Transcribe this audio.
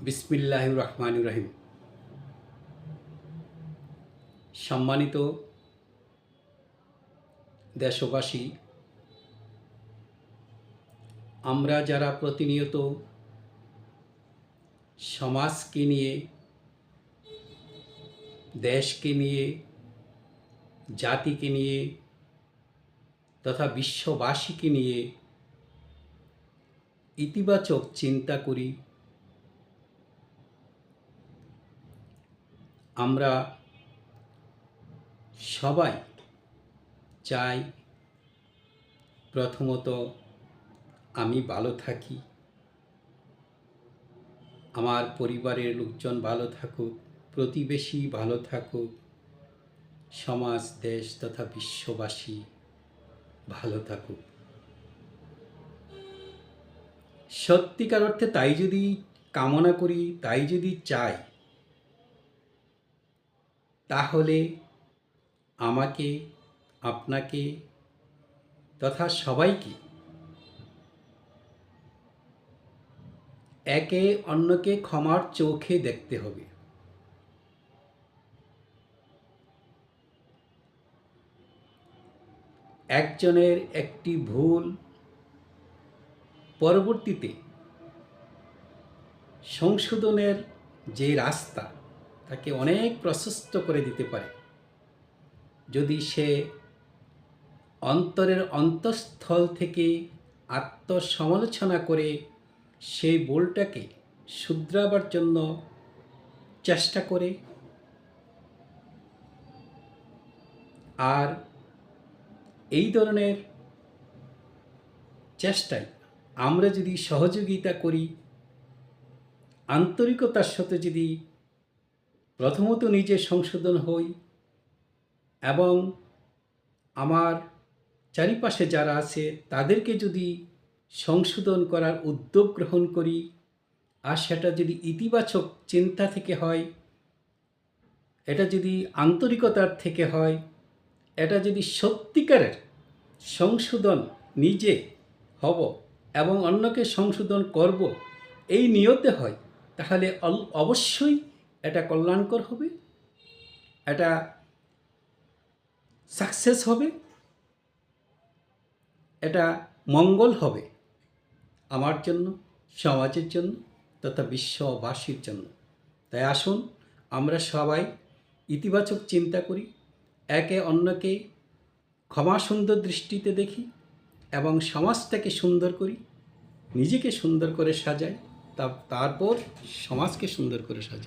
বিসমিল্লাহ রহমান রহিম। সম্মানিত দেশবাসী, আমরা যারা প্রতিনিয়ত সমাজকে নিয়ে, দেশকে নিয়ে, জাতিকে নিয়ে তথা বিশ্ববাসীকে নিয়ে ইতিবাচক চিন্তা করি আমরা সবাই চাই প্রথমত আমি ভালো থাকি, আমার পরিবারের লোকজন ভালো থাকুক, প্রতিবেশী ভালো থাকুক, সমাজ, দেশ তথা বিশ্ববাসী ভালো থাকুক। সত্যিকার অর্থে তাই যদি কামনা করি, তাই যদি চাই তাহলে আমাকে, আপনাকে তথা সবাইকে একে অন্যকে ক্ষমার চোখে দেখতে হবে। একজনের একটি ভুল পরবর্তীতে সংশোধনের যে রাস্তা তাকে অনেক প্রশস্ত করে দিতে পারে। যদি সে অন্তরের অন্তঃস্থল থেকে আত্মসমালোচনা করে সেই বোলটাকে শুধরাবার জন্য চেষ্টা করে আর এই ধরনের চেষ্টায় আমরা যদি সহযোগিতা করি, আন্তরিকতার সাথে যদি প্রথমত নিজে সংশোধন হই এবং আমার চারিপাশে যারা আছে তাদেরকে যদি সংশোধন করার উদ্যোগ গ্রহণ করি আর সেটা যদি ইতিবাচক চিন্তা থেকে হয়, এটা যদি আন্তরিকতার থেকে হয়, এটা যদি সত্যিকারের সংশোধন নিজে হব এবং অন্যকে সংশোধন করব, এই নিয়তে হয়, তাহলে অবশ্যই এটা কল্যাণকর হবে, এটা সাকসেস হবে, এটা মঙ্গল হবে আমার জন্য, সমাজের জন্য তথা বিশ্ববাসীর জন্য। তাই আসুন আমরা সবাই ইতিবাচক চিন্তা করি, একে অন্যকে ক্ষমা সুন্দর দৃষ্টিতে দেখি এবং সমাজটাকে সুন্দর করি, নিজেকে সুন্দর করে সাজাই তারপর সমাজকে সুন্দর করে সাজাই।